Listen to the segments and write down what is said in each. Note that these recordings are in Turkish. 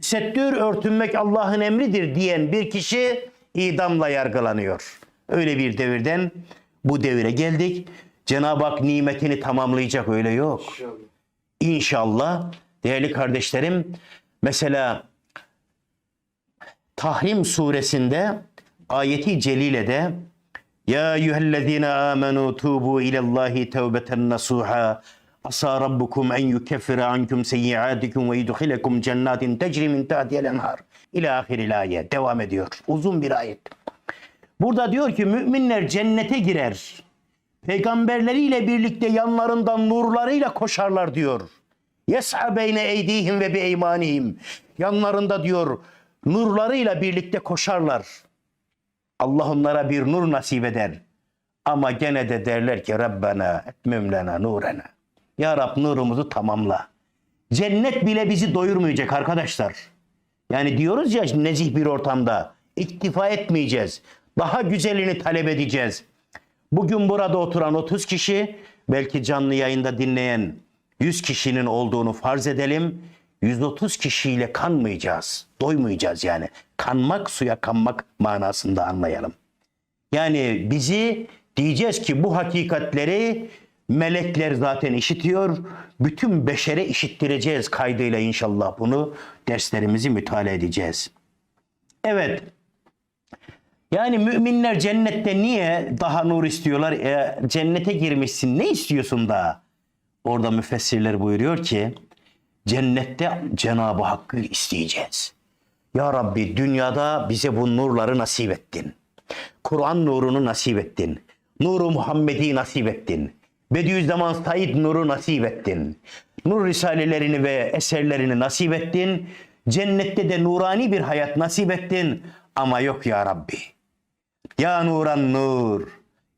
Tesettür örtünmek Allah'ın emridir diyen bir kişi idamla yargılanıyor. Öyle bir devirden bu devire geldik. Cenab-ı Hak nimetini tamamlayacak öyle yok. İnşallah değerli kardeşlerim mesela Tahrim suresinde ayeti celilede Ya eyyühellezine amenu tubu ilallahi tevbeten nasuha Asa rabbukum en yukeffire ankum seyyiatikum ve yudkhilekum cennatin tecri min tahtiyel enhar. İlâ ahiril ayet. Devam ediyor. Uzun bir ayet. Burada diyor ki müminler cennete girer. Peygamberleriyle birlikte yanlarından nurlarıyla koşarlar diyor. Yes'a beyne eydihim ve bi eymanihim. Yanlarında diyor nurlarıyla birlikte koşarlar. Allah onlara bir nur nasip eder. Ama gene de derler ki Rabbena etmim nurena. Ya Rab nurumuzu tamamla. Cennet bile bizi doyurmayacak arkadaşlar. Yani diyoruz ya nezih bir ortamda iktifa etmeyeceğiz. Daha güzelini talep edeceğiz. Bugün burada oturan 30 kişi belki canlı yayında dinleyen 100 kişinin olduğunu farz edelim. 130 kişiyle kanmayacağız. Doymayacağız yani. Kanmak suya kanmak manasında anlayalım. Yani bizi diyeceğiz ki bu hakikatleri melekler zaten işitiyor. Bütün beşere işittireceğiz kaydıyla inşallah bunu derslerimizi mütalaa edeceğiz. Evet. Yani müminler cennette niye daha nur istiyorlar? E, cennete girmişsin ne istiyorsun daha? Orada müfessirler buyuruyor ki cennette Cenab-ı Hakk'ı isteyeceğiz. Ya Rabbi dünyada bize bu nurları nasip ettin. Kur'an nurunu nasip ettin. Nuru Muhammed'i nasip ettin. Bediüzzaman Said nuru nasip ettin. Nur risalelerini ve eserlerini nasip ettin. Cennette de nurani bir hayat nasip ettin. Ama yok ya Rabbi. Ya nuran nur,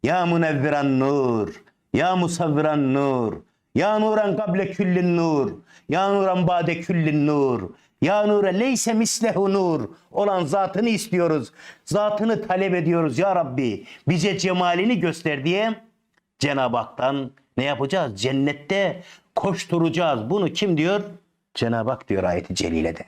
ya munevviran nur, ya musavviran nur, ya nuran kable küllin nur, ya nuran bade küllin nur, ya nure leyse mislehu nur olan zatını istiyoruz. Zatını talep ediyoruz ya Rabbi. Bize cemalini göster diye Cenab-ı Hak'tan ne yapacağız? Cennette koşturacağız. Bunu kim diyor? Cenab-ı Hak diyor ayeti celilede.